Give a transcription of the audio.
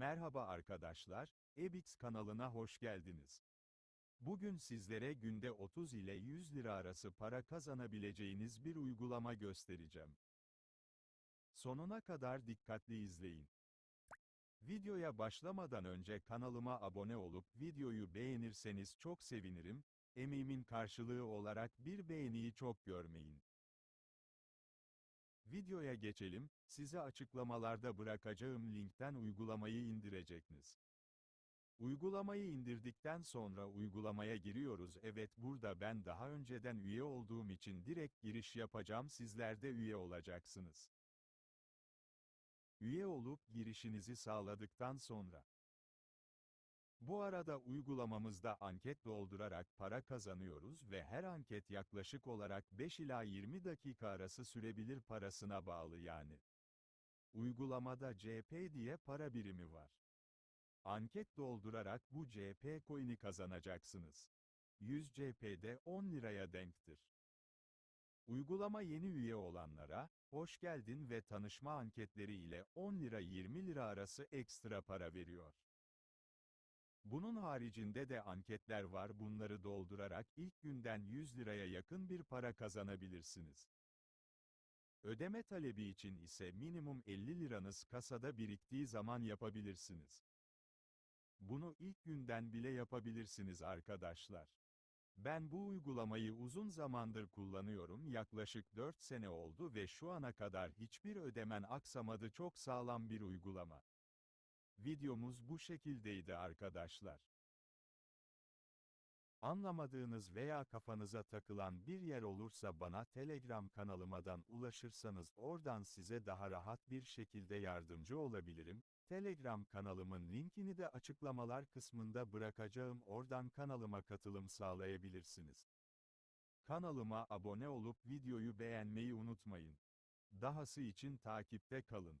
Merhaba arkadaşlar, Ebix kanalına hoş geldiniz. Bugün sizlere günde 30 ile 100 lira arası para kazanabileceğiniz bir uygulama göstereceğim. Sonuna kadar dikkatli izleyin. Videoya başlamadan önce kanalıma abone olup videoyu beğenirseniz çok sevinirim, emeğimin karşılığı olarak bir beğeniyi çok görmeyin. Videoya geçelim, size açıklamalarda bırakacağım linkten uygulamayı indireceksiniz. Uygulamayı indirdikten sonra uygulamaya giriyoruz. Evet burada ben daha önceden üye olduğum için direkt giriş yapacağım. Sizler de üye olacaksınız. Üye olup girişinizi sağladıktan sonra bu arada uygulamamızda anket doldurarak para kazanıyoruz ve her anket yaklaşık olarak 5 ila 20 dakika arası sürebilir parasına bağlı yani. Uygulamada CP diye para birimi var. Anket doldurarak bu CP coin'i kazanacaksınız. 100 CP'de 10 liraya denktir. Uygulama yeni üye olanlara, hoş geldin ve tanışma anketleri ile 10 lira 20 lira arası ekstra para veriyor. Bunun haricinde de anketler var bunları doldurarak ilk günden 100 liraya yakın bir para kazanabilirsiniz. Ödeme talebi için ise minimum 50 liranız kasada biriktiği zaman yapabilirsiniz. Bunu ilk günden bile yapabilirsiniz arkadaşlar. Ben bu uygulamayı uzun zamandır kullanıyorum yaklaşık 4 sene oldu ve şu ana kadar hiçbir ödemen aksamadı çok sağlam bir uygulama. Videomuz bu şekildeydi arkadaşlar. Anlamadığınız veya kafanıza takılan bir yer olursa bana Telegram kanalımdan ulaşırsanız oradan size daha rahat bir şekilde yardımcı olabilirim. Telegram kanalımın linkini de açıklamalar kısmında bırakacağım oradan kanalıma katılım sağlayabilirsiniz. Kanalıma abone olup videoyu beğenmeyi unutmayın. Dahası için takipte kalın.